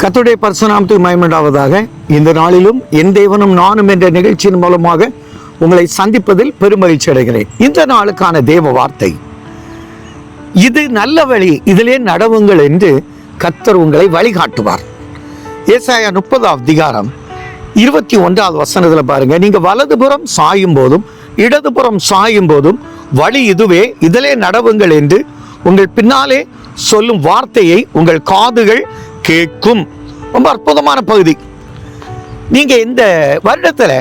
கத்துடைய பரிசுநாமத்துக்கு மயமண்டாவதாக இந்த நாளிலும் என் தேவனும் நானும் என்ற நிகழ்ச்சியின் மூலமாக உங்களை சந்திப்பதில் பெருமகிழ்ச்சி அடைகிறேன். இந்த நாளுக்கான தேவ வார்த்தை. இது நல்ல வழி இதிலே நடவுங்கள் என்று கத்தர் உங்களை வழிகாட்டுவார். ஏசாயா முப்பதாவது அதிகாரம் இருபத்தி ஒன்றாவது வசனத்தில் பாருங்க. நீங்க வலதுபுறம் சாயும் போதும் இடதுபுறம் சாயும் போதும் வழி இதுவே இதிலே நடவுங்கள் என்று உங்கள் பின்னாலே சொல்லும் வார்த்தையை உங்கள் காதுகள் கேட்கும் ரொம்ப அற்புதமான பகுதி. நீங்க இந்த வருடத்துல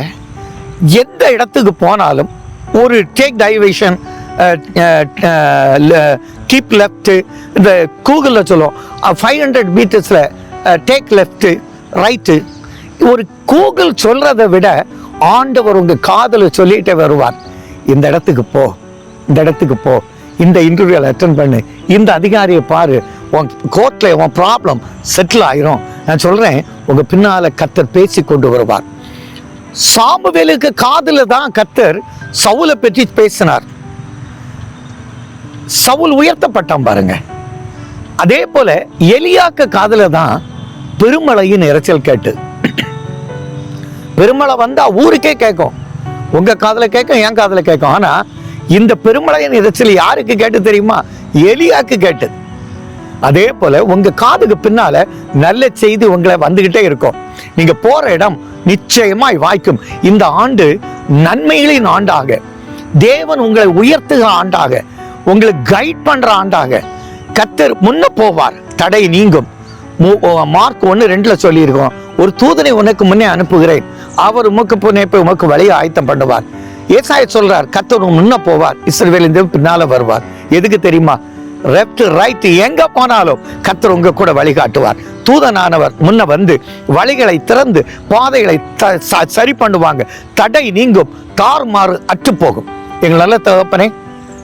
எந்த இடத்துக்கு போனாலும் ஒரு டேக் டைவேஷன் கீப் லெஃப்ட் இந்த கூகுளில் சொல்லுவோம். ஃபைவ் ஹண்ட்ரட் மீட்டர்ஸில் டேக் லெஃப்ட்டு ரைட்டு ஒரு கூகுள் சொல்கிறத விட ஆண்டவர் உங்கள் காதல சொல்லிட்டு வருவார். இந்த இடத்துக்கு போ இந்த இடத்துக்கு போ இந்த இன்டர்வியூவில் அட்டன் பண்ணு இந்த அதிகாரியை பாரு உன் கோர்ட்ல உன் ப்ராப்ளம் செட்டில் ஆயிரும். நான் சொல்றேன் உங்க பின்னால கத்தர் பேசி கொண்டு வருவார். சாமுவேலுக்கு காதுல தான் கத்தர் சவுலை பற்றி பேசினார். சவுல் உயர்த்தப்பட்டான் பாருங்க. அதே போல எலியாக்க காதுல தான் பெருமழையின் இரைச்சல் கேட்டு. பெருமழை வந்தா ஊருக்கே கேட்கும். உங்க காதுல கேட்கும் என் காதல கேட்கும். ஆனா இந்த பெருமழையின் இரைச்சல் யாருக்கு கேட்டு தெரியுமா? எலியாக்கு கேட்டு. அதே போல உங்க காதுக்கு பின்னால நல்ல செய்தி உங்களை வந்துகிட்டே இருக்கும். நீங்க போற இடம் நிச்சயமாய் வாய்க்கும். இந்த ஆண்டு நன்மைகளின் ஆண்டாக. தேவன் உங்களை உயர்த்துகிற ஆண்டாக. உங்களை கைட் பண்ற ஆண்டாக. கத்தர் முன்ன போவார். தடை நீங்கும். மார்க் ஒன்று ரெண்டுல சொல்லியிருக்கோம். ஒரு தூதனை உனக்கு முன்னே அனுப்புகிறேன். அவர் உமக்கு முன்னே போய் உமக்கு வழியை ஆயத்தம் பண்ணுவார். ஏசாய சொல்றார் கத்தர் முன்ன போவார். இஸ்ரவேலின் பின்னால வருவார். எதுக்கு தெரியுமா? லெஃப்ட் ரைட் எங்க போனாலும் கத்தர் உங்க கூட வழிகாட்டுவார். தூதனானவர் முன்ன வந்து வழிகளை திறந்து பாதைகளை த- ச- சரி பண்ணுவாங்க. தடை நீங்கும். தாறுமாறு அற்று போகும். எங்கள் நல்ல தகப்பனே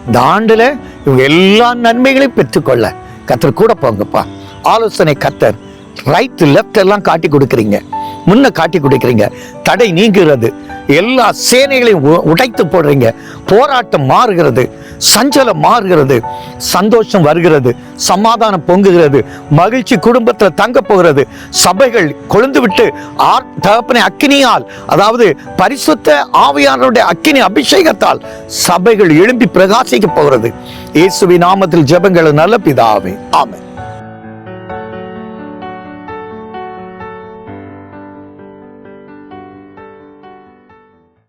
இந்த ஆண்டுல இவங்க எல்லா நன்மைகளையும் பெற்றுக்கொள்ள கத்தர் கூட போங்கப்பா. ஆலோசனை கத்தர் ரைட் லெஃப்ட் எல்லாம் காட்டி கொடுக்குறீங்க. முன்ன காட்டி கொடுக்குறீங்க. தடை நீங்குகிறது. எல்லா சேனைகளையும் உ- உடைத்து போடுறீங்க. போராட்டம் மாறுகிறது. சஞ்சலம் மாறுகிறது. சந்தோஷம் வருகிறது. சமாதானம் பொங்குகிறது. மகிழ்ச்சி குடும்பத்தில் தங்க போகிறது. சபைகள் கொழுந்து விட்டு ஆர் தகப்பனை அக்கினியால் அதாவது பரிசுத்த ஆவியானவருடைய அக்கினி அபிஷேகத்தால் சபைகள் எழும்பி பிரகாசிக்க போகிறது. இயேசுவி நாமத்தில் ஜபங்கள் நல்ல பிதாவே. ஆமை